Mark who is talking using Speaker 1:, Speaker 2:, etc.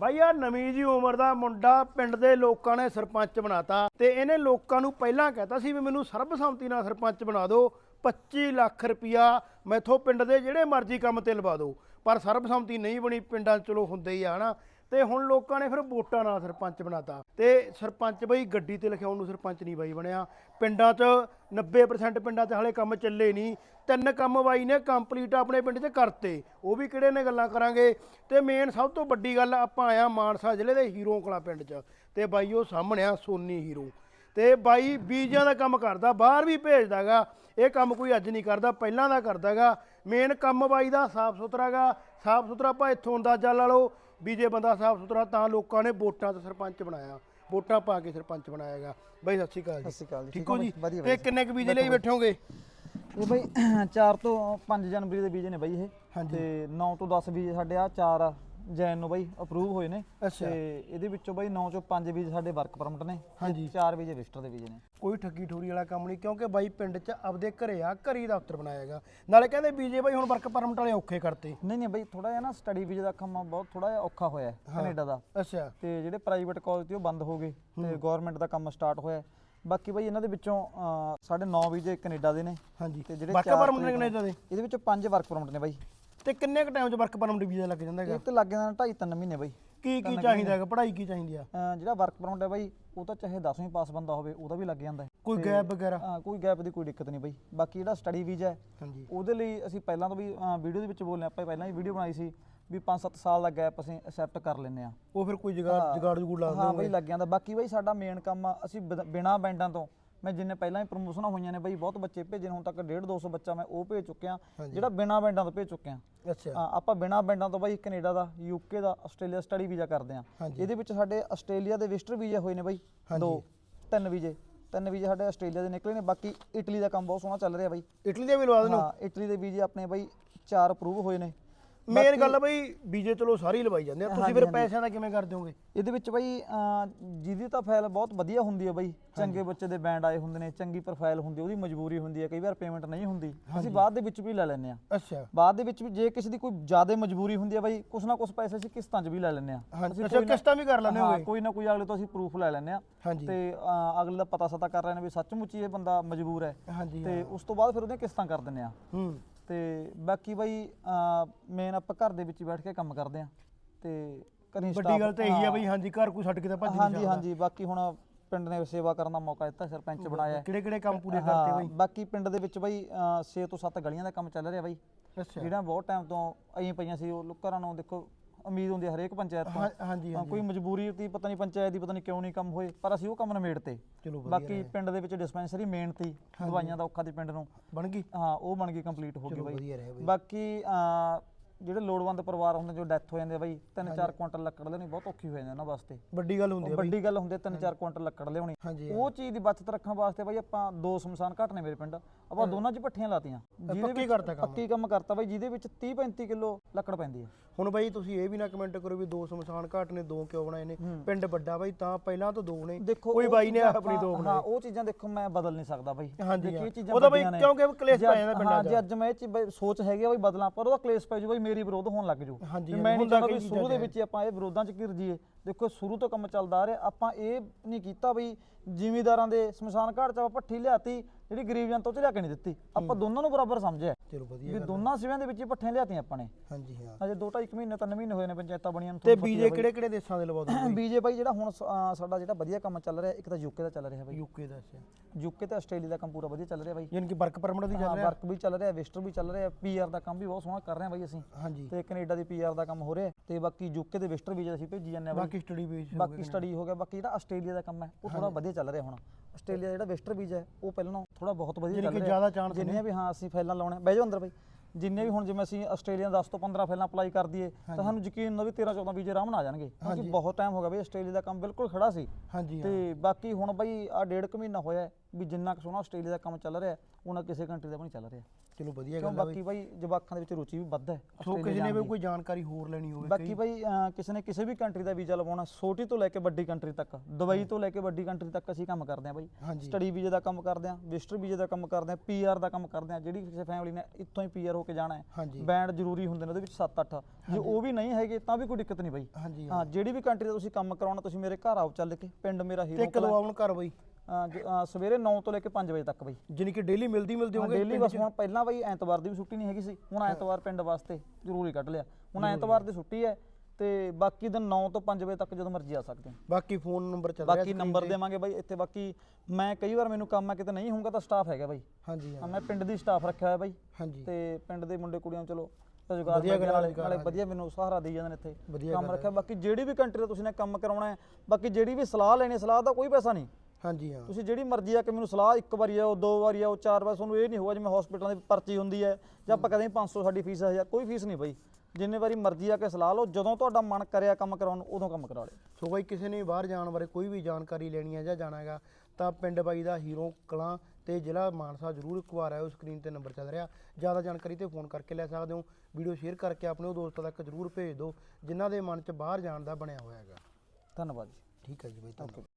Speaker 1: ਬਾਈ ਆ ਨਵੀਂ ਜੀ ਉਮਰ ਦਾ ਮੁੰਡਾ ਪਿੰਡ ਦੇ ਲੋਕਾਂ ਨੇ ਸਰਪੰਚ ਬਣਾਤਾ ਤੇ ਇਹਨੇ ਲੋਕਾਂ ਨੂੰ ਪਹਿਲਾਂ ਕਹਿਤਾ ਸੀ ਵੀ ਮੈਨੂੰ ਸਰਬਸੰਮਤੀ ਨਾਲ ਸਰਪੰਚ ਬਣਾ ਦਿਓ 25 ਲੱਖ ਰੁਪਇਆ ਮੈਥੋਂ ਪਿੰਡ ਦੇ ਜਿਹੜੇ ਮਰਜ਼ੀ ਕੰਮ ਤੇ ਲਵਾ ਦਿਓ। ਪਰ ਸਰਬਸੰਮਤੀ ਨਹੀਂ ਬਣੀ, ਪਿੰਡਾਂ 'ਚ ਚਲੋ ਹੁੰਦੇ ਹੀ ਆ, ਹਨਾ? ਤੇ ਹੁਣ ਲੋਕਾਂ ਨੇ ਫਿਰ ਵੋਟਾਂ ਨਾਲ ਸਰਪੰਚ ਬਣਾਤਾ। ਤੇ ਸਰਪੰਚ ਬਈ ਗੱਡੀ ਤੇ ਲਿਖਿਆਉਣ ਨੂੰ ਸਰਪੰਚ ਨਹੀਂ ਬਾਈ ਬਣਿਆ। ਪਿੰਡਾਂ 'ਚ 90% ਪਿੰਡਾਂ 'ਚ ਹਲੇ ਕੰਮ ਚੱਲੇ ਨਹੀਂ ਤਿੰਨ ਕੰਮ ਬਾਈ ਨੇ ਕੰਪਲੀਟ ਆਪਣੇ ਪਿੰਡ 'ਚ ਕਰਤੇ। ਉਹ ਵੀ ਕਿਹੜੇ ਨੇ ਗੱਲਾਂ ਕਰਾਂਗੇ? ਤੇ ਮੇਨ ਸਭ ਤੋਂ ਵੱਡੀ ਗੱਲ ਆਪਾਂ ਆਇਆ ਮਾਨਸਾ ਜ਼ਿਲ੍ਹੇ ਦੇ ਹੀਰੋ ਕਲਾ ਪਿੰਡ 'ਚ। ਤੇ ਬਾਈ ਉਹ ਸਾਹਮਣੇ ਆ ਸੋਨੀ ਹੀਰੋ। ਤੇ ਬਾਈ ਬੀਜਾਂ ਦਾ ਕੰਮ ਕਰਦਾ, ਬਾਹਰ ਵੀ ਭੇਜਦਾਗਾ ਇਹ ਕੰਮ ਕੋਈ ਅੱਜ ਨਹੀਂ ਕਰਦਾ, ਪਹਿਲਾਂ ਦਾ ਕਰਦਾਗਾ ਮੇਨ ਕੰਮ ਬਾਈ ਦਾ ਸਾਫ਼ ਸੁਥਰਾਗਾ ਸਾਫ਼ ਸੁਥਰਾ ਆਪਾਂ ਇੱਥੋਂ ਅੰਦਾਜ਼ਾ ਲਾ ਲਓ। ਵੀ ਜੇ ਬੰਦਾ ਸਾਫ਼ ਸੁਥਰਾ ਤਾਂ ਲੋਕਾਂ ਨੇ ਵੋਟਾਂ ਤੇ ਸਰਪੰਚ ਬਣਾਇਆ। ਵੋਟਾਂ ਪਾ ਕੇ ਸਰਪੰਚ ਬਣਾਇਆਗਾ ਬਾਈ ਸਤਿ ਸ਼੍ਰੀ ਅਕਾਲ ਜੀ।
Speaker 2: ਸਤਿ ਸ਼੍ਰੀ ਅਕਾਲ ਜੀ,
Speaker 1: ਠੀਕ ਹੋ ਜੀ?
Speaker 2: ਵਧੀਆ
Speaker 1: ਤੇ। ਕਿੰਨੇ ਕੁ ਬੀਜੇ ਲਈ ਬੈਠੋਗੇ?
Speaker 2: ਇਹ ਬਈ 4 ਤੋਂ 5 ਜਨਵਰੀ ਦੇ ਬੀਜ ਨੇ ਬਈ ਇਹ। ਤੇ 9 ਤੋਂ 10 ਬੀਜ ਸਾਡੇ ਆ 4 ਜੈਨ ਨੂੰ ਬਈ ਅਪਰੂਵ ਹੋਏ ਨੇ।
Speaker 1: ਅੱਛਾ।
Speaker 2: ਤੇ ਇਹਦੇ ਵਿੱਚੋਂ ਬਈ 9 ਚੋਂ 5 ਬੀਜ ਸਾਡੇ ਵਰਕ ਪਰਮਿਟ ਨੇ
Speaker 1: ਹਾਂਜੀ।
Speaker 2: 4 ਬੀਜ ਰਜਿਸਟਰ ਦੇ ਬੀਜ ਨੇ।
Speaker 1: ਕੋਈ ਠੱਗੀ ਠੋਰੀ ਵਾਲਾ ਕੰਮ ਨਹੀਂ ਕਿਉਂਕਿ ਬਾਈ ਪਿੰਡ 'ਚ ਆਪਦੇ ਘਰੇ ਆ ਘਰੀ ਦਫ਼ਤਰ ਬਣਾਇਆਗਾ ਨਾਲੇ ਕਹਿੰਦੇ ਬੀਜੇ ਬਾਈ ਹੁਣ ਵਰਕ ਪਰਮਿਟ ਵਾਲੇ ਔਖੇ ਕਰਤੇ।
Speaker 2: ਨਹੀਂ ਨਹੀਂ ਬਈ ਥੋੜਾ ਜਿਹਾ ਨਾ ਸਟੱਡੀ ਵੀਜ਼ਾ ਦਾ ਕੰਮ ਬਹੁਤ ਥੋੜਾ ਜਿਹਾ ਔਖਾ ਹੋਇਆ ਹੈ ਕੈਨੇਡਾ ਦਾ।
Speaker 1: ਅੱਛਾ।
Speaker 2: ਤੇ ਜਿਹੜੇ ਪ੍ਰਾਈਵੇਟ ਕਾਲਜ ਤੇ ਉਹ ਬੰਦ ਹੋ ਗਏ ਤੇ ਗਵਰਨਮੈਂਟ ਦਾ ਕੰਮ ਸਟਾਰਟ ਹੋਇਆ ਹੈ। ਬਾਕੀ ਬਈ ਇਹਨਾਂ ਦੇ ਵਿੱਚੋਂ ਅਹ, ਸਾਡੇ 9 ਵੀਜ਼ੇ ਕੈਨੇਡਾ ਦੇ ਨੇ।
Speaker 1: ਹਾਂਜੀ।
Speaker 2: ਤੇ ਜਿਹੜੇ
Speaker 1: ਵਰਕ
Speaker 2: ਚਾਰ
Speaker 1: ਪਰਮਿਟ ਨੇ
Speaker 2: ਤਰੀਕ
Speaker 1: ਕਿੰਨੇ ਦੇ?
Speaker 2: ਇਹਦੇ ਵਿੱਚੋਂ 5 ਵਰਕ ਪਰਮਿਟ ਨੇ ਬਈ।
Speaker 1: ਤੇ ਕਿੰਨੇ ਕੁ ਟਾਈਮ 'ਚ ਵਰਕ ਪਰਮਿਟ ਵੀਜ਼ਾ ਲੱਗ ਜਾਂਦਾ ਹੈਗਾ?
Speaker 2: ਇਹ ਤੇ ਲੱਗ ਜਾਂਦਾ 2.5 3 ਮਹੀਨੇ ਬਈ।
Speaker 1: ਕੀ ਕੀ ਚਾਹੀਦਾ ਹੈਗਾ? ਪੜ੍ਹਾਈ ਕੀ ਚਾਹੀਦੀ ਆ?
Speaker 2: ਅਹ ਜਿਹੜਾ ਵਰਕ ਪਰਮਿਟ ਹੈ ਬਾਈ ਉਹ ਤਾਂ ਚਾਹੇ 10ਵੀਂ ਪਾਸ ਬੰਦਾ ਹੋਵੇ ਉਹਦਾ ਵੀ ਲੱਗ ਜਾਂਦਾ ਹੈ।
Speaker 1: ਕੋਈ ਗੈਪ ਵਗੈਰਾ?
Speaker 2: ਹਾਂ ਕੋਈ ਗੈਪ ਦੀ ਕੋਈ ਦਿੱਕਤ ਨਹੀਂ ਬਾਈ। ਬਾਕੀ ਜਿਹੜਾ ਸਟੱਡੀ ਵੀਜ਼ਾ ਹੈ
Speaker 1: ਹਾਂਜੀ।
Speaker 2: ਉਹਦੇ ਲਈ ਅਸੀਂ ਪਹਿਲਾਂ ਤੋਂ ਵੀ ਵੀਡੀਓ ਦੇ ਵਿੱਚ ਬੋਲਨੇ ਆਪਾਂ ਪਹਿਲਾਂ ਹੀ ਵੀਡੀਓ ਬਣਾਈ ਸੀ ਵੀ 5-7 ਸਾਲ ਦਾ ਗੈਪ ਅਸੀਂ ਐਕਸੈਪਟ ਕਰ ਲੈਂਦੇ ਆ
Speaker 1: ਉਹ ਫਿਰ ਕੋਈ ਜਗਾੜ ਜਗਾੜ ਜਗੂੜ ਲਾ
Speaker 2: ਹਾਂ ਬਈ ਲੱਗ ਜਾਂਦਾ। ਬਾਕੀ ਬਈ ਸਾਡਾ ਮੇਨ ਕੰਮ ਆ ਅਸੀਂ ਬਿਨਾਂ ਬੈਂਡਾਂ ਤੋਂ ਮੈਂ ਜਿੰਨੇ ਪਹਿਲਾਂ ਹੀ ਪ੍ਰਮੋਸ਼ਨਾਂ ਹੋਈਆਂ ਨੇ ਬਈ ਬਹੁਤ ਬੱਚੇ ਭੇਜੇ ਨੇ ਹੁਣ ਤੱਕ 1.5 200 ਬੱਚਾ ਮੈਂ ਉਹ ਭੇਜ ਚੁੱਕਿਆ। ਜਿਹੜਾ ਬਿਨਾਂ ਬੈਂਡਾਂ ਤੋਂ ਭੇਜ ਚੁੱਕਿਆ।
Speaker 1: ਅੱਛਾ।
Speaker 2: ਆਪਾਂ ਬਿਨਾਂ ਬੈਂਡਾਂ ਤੋਂ ਬਾਈ ਕੈਨੇਡਾ ਦਾ ਯੂਕੇ ਦਾ ਆਸਟ੍ਰੇਲੀਆ ਸਟੱਡੀ ਵੀਜ਼ਾ ਕਰਦੇ ਆ। ਇਹਦੇ ਵਿੱਚ ਸਾਡੇ ਆਸਟ੍ਰੇਲੀਆ ਦੇ ਵਿਜ਼ਟਰ ਵੀਜ਼ੇ ਹੋਏ ਨੇ ਬਾਈ ਦੋ ਤਿੰਨ ਵੀਜ਼ੇ ਤਿੰਨ ਵੀਜ਼ੇ ਸਾਡੇ ਆਸਟ੍ਰੇਲੀਆ ਦੇ ਨਿਕਲੇ ਨੇ ਬਾਕੀ ਇਟਲੀ ਦਾ ਕੰਮ ਬਹੁਤ ਸੋਹਣਾ ਚੱਲ ਰਿਹਾ ਬਾਈ।
Speaker 1: ਇਟਲੀ ਦੇ ਵੀ ਲਵਾ ਦੇਣੋ।
Speaker 2: ਹਾਂ ਇਟਲੀ ਦੇ ਵੀਜ਼ੇ ਆਪਣੇ ਬਾਈ ਚਾਰ ਅਪਰੂਵ ਹੋਏ ਨੇ।
Speaker 1: ਮੇਨ ਗੱਲ ਆ ਬਈ ਵੀਜ਼ੇ ਚਲੋ ਸਾਰੇ ਲਵਾਈ ਜਾਂਦੇ ਆ। ਤੁਸੀਂ ਫਿਰ ਪੈਸਿਆਂ ਦਾ ਕਿਵੇਂ ਕਰ ਦਿਓਗੇ?
Speaker 2: ਇਹਦੇ ਵਿੱਚ ਬਾਈ ਜਿਹਦੀ ਤਾਂ ਫਾਈਲ ਬਹੁਤ ਵਧੀਆ ਹੁੰਦੀ ਹੈ ਬਾਈ। ਚੰਗੇ ਬੱਚੇ ਦੇ ਬੈਂਡ ਆਏ ਹੁੰਦੇ ਨੇ ਚੰਗੀ ਪ੍ਰੋਫਾਈਲ ਹੁੰਦੀ ਉਹਦੀ ਮਜਬੂਰੀ ਹੁੰਦੀ ਹੈ ਕਈ ਵਾਰ ਪੇਮੈਂਟ ਨਹੀਂ ਹੁੰਦੀ। ਅਸੀਂ ਬਾਅਦ ਦੇ ਵਿੱਚ ਵੀ ਲੈ ਲੈਂਦੇ ਆ।
Speaker 1: ਅੱਛਾ।
Speaker 2: ਬਾਅਦ ਦੇ ਵਿੱਚ ਵੀ ਜੇ ਕਿਸੇ ਦੀ ਕੋਈ ਜ਼ਿਆਦਾ ਮਜਬੂਰੀ ਹੁੰਦੀ ਹੈ ਬਾਈ ਕੁਛ ਨਾ ਕੁਛ ਪੈਸੇ ਅਸੀਂ ਕਿਸ਼ਤਾਂ 'ਚ ਵੀ ਲੈ ਲੈਂਦੇ ਆ।
Speaker 1: ਅੱਛਾ ਕਿਸ਼ਤਾਂ ਵੀ ਕਰ ਲੈਂਦੇ ਹੋਗੇ?
Speaker 2: ਕੋਈ ਨਾ ਕੋਈ ਅਗਲੇ ਤੋਂ ਅਸੀਂ ਪ੍ਰੂਫ ਲੈ ਲੈਂਦੇ ਆ। ਤੇ ਅਗਲੇ ਦਾ ਪਤਾ ਸਤਾ ਕਰ ਰਹੇ ਨੇ ਵੀ ਸੱਚਮੁੱਚ ਇਹ ਬੰਦਾ ਮਜਬੂਰ ਹੈ। ਤੇ ਉਸ ਤੋਂ ਬਾਅਦ ਫਿਰ ਉਹਦੀਆਂ ਕਿਸ਼ਤਾਂ ਕਰ ਦਿੰਦੇ ਆ।
Speaker 1: ਹੂੰ।
Speaker 2: ਤੇ ਬਾਕੀ ਬਾਈ ਮੇਨ ਆਪਾਂ ਘਰ ਦੇ ਵਿੱਚ ਹੀ ਬੈਠ ਕੇ ਕੰਮ ਕਰਦੇ ਆ ਤੇ ਕਰੀ
Speaker 1: ਵੱਡੀ ਗੱਲ ਤਾਂ ਇਹੀ ਆ ਬਈ ਹਾਂਜੀ ਘਰ ਕੋਈ ਛੱਡ ਕੇ ਤਾਂ ਭੱਜ ਨਹੀਂ
Speaker 2: ਹਾਂਜੀ ਹਾਂਜੀ ਬਾਕੀ ਹੁਣ ਪਿੰਡ ਨੇ ਸੇਵਾ ਕਰਨ ਦਾ ਮੌਕਾ ਦਿੱਤਾ ਸਰਪੰਚ ਬਣਾਇਆ।
Speaker 1: ਕਿਹੜੇ ਕਿਹੜੇ ਕੰਮ ਪੂਰੇ ਕਰਤੇ ਬਈ?
Speaker 2: ਬਾਕੀ ਪਿੰਡ ਦੇ ਵਿੱਚ ਬਾਈ 6 ਤੋਂ 7 ਗਲੀਆਂ ਦਾ ਕੰਮ ਚੱਲ ਰਿਹਾ ਬਾਈ।
Speaker 1: ਅੱਛਾ।
Speaker 2: ਜਿਹੜਾ ਬਹੁਤ ਟਾਈਮ ਤੋਂ ਆਈਆਂ ਪਈਆਂ ਸੀ ਉਹ ਲੋਕ- ਨੂੰ ਦੇਖੋ ਉਮੀਦ ਹੁੰਦੀ ਹੈ ਹਰੇਕ ਪੰਚਾਇਤ ਤੋਂ।
Speaker 1: ਹਾਂ- ਹਾਂਜੀ
Speaker 2: ਹਾਂ, ਕੋਈ ਮਜਬੂਰੀ ਦੀ ਪਤਾ ਨਹੀਂ ਪੰਚਾਇਤ ਦੀ ਪਤਾ ਨਹੀਂ ਕਿਉਂ ਨਹੀਂ ਕੰਮ ਹੋਏ ਪਰ ਅਸੀਂ ਉਹ ਕੰਮ ਨਿਮੇੜਤੇ
Speaker 1: ਚਲੋ ਵਧੀਆ
Speaker 2: ਬਾਕੀ ਪਿੰਡ ਦੇ ਵਿੱਚ ਡਿਸਪੈਂਸਰੀ ਮੇਨ ਤੀ ਦਵਾਈਆਂ ਦਾ ਔਖਾ ਦੀ ਪਿੰਡ ਨੂੰ।
Speaker 1: ਬਣ ਗਈ?
Speaker 2: ਹਾਂ ਉਹ ਬਣ ਗਈ ਕੰਪਲੀਟ ਹੋ ਗਈ ਬਾਈ।
Speaker 1: ਵਧੀਆ ਰਹੇ ਬਈ।
Speaker 2: ਬਾਕੀ ਅਹ, ਜਿਹੜੇ ਲੋੜਵੰਦ ਪਰਿਵਾਰ ਹੁੰਦੇ ਜੋ ਡੈਥ ਹੋ ਜਾਂਦੇ ਆ ਬਾਈ ਤਿੰਨ ਚਾਰ ਕੁਇੰਟਲ ਲੱਕੜ ਲਿਆਉਣੀ ਬਹੁਤ ਔਖੀ ਹੋ ਜਾਂਦੀ ਉਹਨਾਂ ਵਾਸਤੇ।
Speaker 1: ਵੱਡੀ ਗੱਲ ਹੁੰਦੀ ਆ ਬਈ।
Speaker 2: ਵੱਡੀ ਗੱਲ ਹੁੰਦੀ ਹੈ ਤਿੰਨ ਚਾਰ ਕੁਇੰਟਲ ਲੱਕੜ ਲਿਆਉਣੀ।
Speaker 1: ਹਾਂਜੀ।
Speaker 2: ਉਹ ਚੀਜ਼ ਦੀ ਬਚਤ ਰੱਖਣ ਵਾਸਤੇ ਬਾਈ ਆਪਾਂ ਦੋ ਸ਼ਮਸ਼ਾਨ ਘਾਟ ਨੇ ਮੇਰੇ ਪਿੰਡ। ਆਪਾਂ ਦੋਨਾਂ 'ਚ ਭੱਠੀਆਂ ਲਾਤੀਆਂ।
Speaker 1: ਪੱਕੀ ਕਰਤਾ ਕੰਮ।
Speaker 2: ਪੱਕੀ ਕੰਮ ਕਰਤਾ ਬਾਈ ਜਿਹਦੇ ਵਿੱਚ 30 35 ਕਿਲੋ ਲੱਕੜ ਪੈਂਦੀ ਹੈ
Speaker 1: ਹੁਣ ਬਾਈ ਤੁਸੀਂ ਇਹ ਵੀ ਨਾ ਕਮੈਂਟ ਕਰੋ ਵੀ ਦੋ ਸ਼ਮਸ਼ਾਨ ਘਾਟ ਨੇ ਦੋ ਕਿਉਂ ਬਣਾਏ ਨੇ? ਪਿੰਡ ਵੱਡਾ ਬਾਈ ਤਾਂ ਪਹਿਲਾਂ ਤੋਂ ਦੋ ਨੇ।
Speaker 2: ਦੇਖੋ
Speaker 1: ਕੋਈ
Speaker 2: ਉਹ
Speaker 1: ਬਾਈ ਨੇ
Speaker 2: ਚੀਜ਼ਾਂ
Speaker 1: ਆਪਣੀ ਦੋ
Speaker 2: ਆਪਾਂ- ਹਾਂ ਉਹ ਚੀਜ਼ਾਂ ਦੇਖੋ ਮੈਂ ਬਦਲ ਨਹੀਂ ਸਕਦਾ ਬਾਈ।
Speaker 1: ਹਾਂਜੀ,
Speaker 2: ਦੇਖੀ ਇਹ। ਚੀਜ਼ਾਂ
Speaker 1: ਉਹਦਾ ਬਾਈ
Speaker 2: ਵੱਡੀਆਂ ਨੇ।
Speaker 1: ਕਿਉਂਕਿ ਕਲੇਸ਼
Speaker 2: ਜੇ
Speaker 1: ਪੈ ਜਾਂਦਾ ਪਿੰਡਾਂ
Speaker 2: ਹਾਂ
Speaker 1: 'ਚ।
Speaker 2: ਜੇ ਅੱਜ ਮੈਂ ਇਹ ਚੀਜ਼ ਬਾਈ ਸੋਚ ਹੈਗੀ ਆ ਬਾਈ ਬਦਲਾਂ ਪਰ ਉਹਦਾ ਕਲੇਸ਼ ਪੈ ਜੂ ਬਾਈ ਮੇਰੀ ਵਿਰੋਧ ਹੋਣ ਲੱਗ ਜੂ।
Speaker 1: ਹਾਂਜੀ,
Speaker 2: ਵੀ ਮੈਂ ਨਹੀਂ
Speaker 1: ਹੁੰਦਾ
Speaker 2: ਚਾਹੁੰਦਾ
Speaker 1: ਕਈ
Speaker 2: ਵੀ ਸ਼ੁਰੂ ਦੇ ਵਿੱਚ ਹੀ ਆਪਾਂ ਇਹ ਵਿਰੋਧਾਂ 'ਚ ਘਿਰ ਜੀਏ ਦੇਖੋ ਸ਼ੁਰੂ ਤੋਂ ਕੰਮ ਚੱਲਦਾ ਆ ਰਿਹਾ। ਆਪਾਂ ਇਹ ਨਹੀਂ ਕੀਤਾ ਬਈ ਜ਼ਿਮੀਦਾਰਾਂ ਦੇ ਸ਼ਮਸ਼ਾਨ ਘਾਟ 'ਚ ਆਪਾਂ ਭੱਠੀ ਲਿਆਤੀ ਜਿਹੜੀ ਗਰੀਬ ਜਨਤਾ ਉਹ 'ਚ ਲਿਆ ਕੇ ਨਹੀਂ ਦਿੱਤੀ। ਆਪਾਂ ਦੋਨਾਂ ਨੂੰ ਬਰਾਬਰ ਸਮਝਿਆ।
Speaker 1: ਚਲੋ ਵਧੀਆ
Speaker 2: ਵੀ ਦੋਨਾਂ ਸਿਵਿਆਂ ਦੇ ਵਿੱਚ ਹੀ ਭੱਠੀਆਂ ਲਿਆਤੀਆਂ ਆਪਾਂ ਨੇ।
Speaker 1: ਹਾਂਜੀ ਹਾਂ।
Speaker 2: ਅਜੇ 2.5 ਮਹੀਨੇ 3 ਮਹੀਨੇ ਹੋਏ ਨੇ ਪੰਚਾਇਤਾਂ ਬਣੀਆਂ ਨੂੰ
Speaker 1: ਤੇ ਬੀਜੇ ਕਿਹੜੇ ਕਿਹੜੇ ਦੇਸ਼ਾਂ ਦੇ ਲਵਾ ਦੋ
Speaker 2: ਬੀਜੇ ਬਾਈ ਜਿਹੜਾ ਹੁਣ ਸ- ਅਹ ਸਾਡਾ ਜਿਹੜਾ ਵਧੀਆ ਕੰਮ ਚੱਲ ਰਿਹਾ ਇੱਕ ਤਾਂ ਯੂਕੇ ਦਾ ਚੱਲ ਰਿਹਾ ਬਾਈ।
Speaker 1: ਯੂਕੇ ਦਾ ਅੱਛਾ।
Speaker 2: ਯੂਕੇ ਤੇ ਆਸਟ੍ਰੇਲੀਆ ਦਾ ਕੰਮ ਪੂਰਾ ਵਧੀਆ ਚੱਲ ਰਿਹਾ ਬਾਈ।
Speaker 1: ਯਾਨੀ ਕਿ ਵਰਕ ਪਰਮਿਟ ਦੀ ਚੱਲ ਰਿਹਾ?
Speaker 2: ਵਰਕ ਵੀ ਚੱਲ ਰਿਹਾ ਵਿਜ਼ਟਰ ਵੀ ਚੱਲ ਰਿਹਾ ਪੀਆਰ ਦਾ ਕੰਮ ਵੀ ਬਹੁਤ ਸੋਹਣਾ ਕਰ ਰਹੇ ਹਾਂ ਬਾਈ ਅਸੀਂ।
Speaker 1: ਹਾਂਜੀ।
Speaker 2: ਤੇ ਕੈਨੇਡਾ ਦੀ ਪੀਆਰ ਦਾ ਕੰਮ ਹੋ ਰਿਹਾ ਤੇ ਬਾਕੀ ਯੂਕੇ ਦੇ ਵਿਜ਼ਟਰ ਵੀਜ਼ਾ ਅਸੀਂ ਭੇਜੀ ਜਾਂਦੇ ਆ ਬਾਈ।
Speaker 1: ਬਾਕੀ ਸਟੱਡੀ ਬੇਸ
Speaker 2: ਬਾਕੀ ਸਟੱਡੀ ਹੋ ਗਿਆ ਬਾਕੀ ਜਿਹੜਾ ਆਸਟ੍ਰੇਲੀਆ ਦਾ ਕੰਮ ਹੈ ਉਹ ਥੋੜਾ ਵਧੀਆ ਚੱਲ ਰਿਹਾ ਹੁਣ। ਆਸਟ੍ਰੇਲੀਆ ਜਿਹੜਾ ਵਿਜ਼ਟਰ ਵੀਜ਼ਾ ਹੈ ਉਹ ਪਹਿਲਾਂ ਨਾਲੋਂ ਥੋੜਾ ਬਹੁਤ ਵਧੀਆ ਚੱਲ ਰਿਹਾ।
Speaker 1: ਜ਼ਿਆਦਾ ਚਾਂਸ
Speaker 2: ਜਿੰਨੀਆਂ ਵੀ ਹਾਂ ਅਸੀਂ ਫਾਈਲਾਂ ਲਾਉਣੇ ਬਹਿ ਜਾਓ ਅੰਦਰ ਬਾਈ। ਜਿੰਨੇ ਵੀ ਹੁਣ ਜਿਵੇਂ ਅਸੀਂ ਆਸਟ੍ਰੇਲੀਆ 10 ਤੋਂ 15 ਫਾਈਲਾਂ ਅਪਲਾਈ ਕਰ ਦਈਏ ਤਾਂ ਸਾਨੂੰ ਯਕੀਨ ਹੁੰਦਾ ਵੀ 13 14 ਵੀਜ਼ੇ ਆਰਾਮ ਨਾਲ ਆ ਜਾਣਗੇ। ਕਿਉਂਕਿ ਬਹੁਤ ਟਾਈਮ ਹੋ ਗਿਆ ਬਈ ਆਸਟ੍ਰੇਲੀਆ ਦਾ ਕੰਮ ਬਿਲਕੁਲ ਖੜਾ ਸੀ। ਤੇ ਬਾਕੀ ਹੁਣ ਬਈ ਆ ਡੇਢ ਕੁ ਮਹੀਨਾ ਹੋਇਆ ਵੀ ਜਿੰਨਾ ਕੁ ਸੋਹਣਾ ਆਸਟ੍ਰੇਲੀਆ ਦਾ ਕੰਮ ਚੱਲ ਰਿਹਾ ਉਹਨਾਂ ਕਿਸੇ ਕੰਟਰੀ ਦਾ ਵੀ ਨਹੀਂ ਚੱਲ ਰਿਹਾ।
Speaker 1: ਚਲੋ ਵਧੀਆ
Speaker 2: ਕਿਉਂ
Speaker 1: ਗੱਲ ਆ
Speaker 2: ਬਾਕੀ ਬਾਈ ਜਵਾਕਾਂ ਦੇ ਵਿੱਚ ਰੁਚੀ ਵੀ ਵੱਧ ਹੈ
Speaker 1: ਸੋ
Speaker 2: ਆਸਟ੍ਰੇਲੀਆ
Speaker 1: ਕਿਸੇ ਨੇ
Speaker 2: ਜਾਣ
Speaker 1: ਵੀ
Speaker 2: ਦੀ।
Speaker 1: ਕੋਈ ਜਾਣਕਾਰੀ ਹੋਰ ਲੈਣੀ ਹੋਵੇ
Speaker 2: ਬਾਕੀ ਬਾਈ ਅਹ, ਕਿਸੇ ਨੇ ਕਿਸੇ ਵੀ ਕੰਟਰੀ ਦਾ ਵੀਜ਼ਾ ਲਵਾਉਣਾ ਛੋਟੀ ਤੋਂ ਲੈ ਕੇ ਵੱਡੀ ਕੰਟਰੀ ਤੱਕ ਦੁਬਈ ਤੋਂ ਲੈ ਕੇ ਵੱਡੀ ਕੰਟਰੀ ਤੱਕ ਅਸੀਂ ਕੰਮ ਕਰਦੇ ਹਾਂ ਬਾਈ।
Speaker 1: ਹਾਂਜੀ।
Speaker 2: ਸਟੱਡੀ ਵੀਜ਼ੇ ਦਾ ਕੰਮ ਕਰਦੇ ਹਾਂ ਵਿਜ਼ਟਰ ਵੀਜ਼ੇ ਦਾ ਕੰਮ ਕਰਦੇ ਹਾਂ ਪੀਆਰ ਦਾ ਕੰਮ ਕਰਦੇ ਹਾਂ ਜਿਹੜੀ ਕਿਸੇ ਫੈਮਿਲੀ ਨੇ ਇੱਥੋਂ ਹੀ ਪੀਆਰ ਹੋ ਕੇ ਜਾਣਾ ਹੈ।
Speaker 1: ਹਾਂਜੀ।
Speaker 2: ਬੈਂਡ ਜ਼ਰੂਰੀ ਹੁੰਦੇ ਨੇ ਉਹਦੇ ਵਿੱਚ 7-8 ਜੇ ਉਹ ਵੀ ਨਹੀਂ ਹੈਗੇ ਤਾਂ ਵੀ ਕੋਈ ਦਿੱਕਤ ਨਹੀਂ ਬਾਈ।
Speaker 1: ਹਾਂਜੀ
Speaker 2: ਹਾਂ ਜਿਹੜੀ ਵੀ ਕੰਟਰੀ ਦਾ ਤੁਸੀਂ ਕੰਮ ਕਰਾਉਣਾ ਤੁਸੀਂ ਮੇਰੇ ਘਰ ਆਓ ਚੱਲ ਕੇ ਪਿੰਡ ਮੇਰਾ
Speaker 1: ਤੇ
Speaker 2: ਹੀਰੋ
Speaker 1: ਕਦੋਂ ਆਉਣ ਘਰ ਬਈ।
Speaker 2: ਸਵੇਰੇ 9 ਤੋਂ ਲੈ ਕੇ 5 ਵਜੇ ਤੱਕ ਬਾਈ।
Speaker 1: ਜਾਣੀ ਕਿ ਡੇਲੀ ਮਿਲਦੀ ਮਿਲਦੀ ਹੋਗੇ
Speaker 2: ਡੇਲੀ ਬਸ ਹੁਣ ਪਹਿਲਾਂ ਬਾਈ ਐਤਵਾਰ ਦੀ ਵੀ ਛੁੱਟੀ ਨਹੀਂ ਹੈਗੀ ਸੀ। ਹੁਣ ਐਤਵਾਰ ਪਿੰਡ ਵਾਸਤੇ ਜ਼ਰੂਰੀ ਕੱਢ ਲਿਆ। ਹੁਣ ਐਤਵਾਰ ਦੀ ਛੁੱਟੀ ਹੈ ਤੇ ਬਾਕੀ ਦਿਨ 9 ਤੋਂ 5 ਵਜੇ ਤੱਕ ਜਦੋਂ ਮਰਜ਼ੀ ਆ ਸਕਦੇ ਹੋ।
Speaker 1: ਬਾਕੀ ਫੋਨ ਨੰਬਰ ਚੱਲ ਰਿਹਾ
Speaker 2: ਬਾਕੀ ਨੰਬਰ। ਦੇਵਾਂਗੇ ਬਾਈ ਇੱਥੇ। ਬਾਕੀ ਮੈਂ ਕਈ ਵਾਰ ਮੈਨੂੰ ਕੰਮ ਆ ਕਿਤੇ ਨਹੀਂ ਹੋਊਗਾ ਤਾਂ ਸਟਾਫ ਹੈਗਾ ਬਾਈ।
Speaker 1: ਹਾਂਜੀ
Speaker 2: ਹਾਂ ਮੈਂ ਪਿੰਡ ਦੀ ਸਟਾਫ ਰੱਖਿਆ ਹੋਇਆ ਬਾਈ।
Speaker 1: ਹਾਂਜੀ।
Speaker 2: ਤੇ ਪਿੰਡ ਦੇ ਮੁੰਡੇ ਕੁੜੀਆਂ ਚਲੋ ਰੁਜ਼ਗਾਰ ਨਾਲੇ ਵਧੀਆ ਮੈਨੂੰ ਸਹਾਰਾ ਦੇਈ ਜਾਂਦੇ ਨੇ ਇੱਥੇ। ਕੰਮ ਰੱਖਿਆ। ਬਾਕੀ ਜਿਹੜੀ ਵੀ ਕੰਟਰੀ ਦਾ ਤੁਸੀਂ ਨੇ ਕੰਮ ਕਰਾਉਣਾ ਹੈ ਬਾਕੀ ਜਿਹੜੀ ਵੀ ਸਲਾਹ ਲੈਣੀ ਸਲਾਹ ਦਾ ਕੋਈ ਪੈਸਾ ਨਹੀਂ।
Speaker 1: ਹਾਂਜੀ ਹਾਂ।
Speaker 2: ਤੁਸੀਂ ਜਿਹੜੀ ਮਰਜ਼ੀ ਆ ਕਿ ਮੈਨੂੰ ਸਲਾਹ ਇੱਕ ਵਾਰੀ ਆਓ ਦੋ ਵਾਰੀ ਆਓ ਚਾਰ ਵਾਰ ਤੁਹਾਨੂੰ ਇਹ ਨਹੀਂ ਹੋਗਾ ਜਿਵੇਂ ਹਸਪੀਟਲਾਂ ਦੀ ਪਰਚੀ ਹੁੰਦੀ ਹੈ ਜਾਂ ਆਪਾਂ ਕਹਿੰਦੇ 500 ਸਾਡੀ ਫੀਸ ਹੈ 1000 ਕੋਈ ਫੀਸ ਨਹੀਂ ਬਈ। ਜਿੰਨੇ ਵਾਰੀ ਮਰਜ਼ੀ ਆ ਕੇ ਸਲਾਹ ਲਓ ਜਦੋਂ ਤੁਹਾਡਾ ਮਨ ਕਰਿਆ ਕੰਮ ਕਰਾਉਣ ਨੂੰ, ਉਦੋਂ ਕੰਮ ਕਰਾ ਲਿਓ।
Speaker 1: ਸੋ ਬਾਈ ਕਿਸੇ ਨੇ ਬਾਹਰ ਜਾਣ ਬਾਰੇ ਕੋਈ ਵੀ ਜਾਣਕਾਰੀ ਲੈਣੀ ਹੈ ਜਾਂ ਜਾਣਾ ਹੈਗਾ ਤਾਂ ਪਿੰਡ ਬਾਈ ਦਾ ਹੀਰੋ ਕਲਾਂ ਤੇ ਜ਼ਿਲ੍ਹਾ ਮਾਨਸਾ ਜ਼ਰੂਰ ਇੱਕ ਵਾਰ ਆਇਓ ਸਕਰੀਨ ਤੇ ਨੰਬਰ ਚੱਲ ਰਿਹਾ। ਜ਼ਿਆਦਾ ਜਾਣਕਾਰੀ ਤੇ ਫੋਨ ਕਰਕੇ ਲੈ ਸਕਦੇ ਹੋ। ਵੀਡੀਓ ਸ਼ੇਅਰ ਕਰਕੇ ਆਪਣੇ ਉਹ ਦੋਸਤਾਂ ਤੱਕ ਜ਼ਰੂਰ ਭੇਜ ਦਿਓ ਜਿਨ੍ਹਾਂ ਦੇ ਮਨ 'ਚ ਬਾਹਰ ਜਾਣ ਦਾ ਬਣਿਆ ਹੋਇਆ ਹੈਗਾ।
Speaker 2: ਧੰਨਵਾਦ ਜੀ।
Speaker 1: ਠੀਕ ਹੈ ਜੀ ਬਾਈ ਧੰਨਵਾਦ।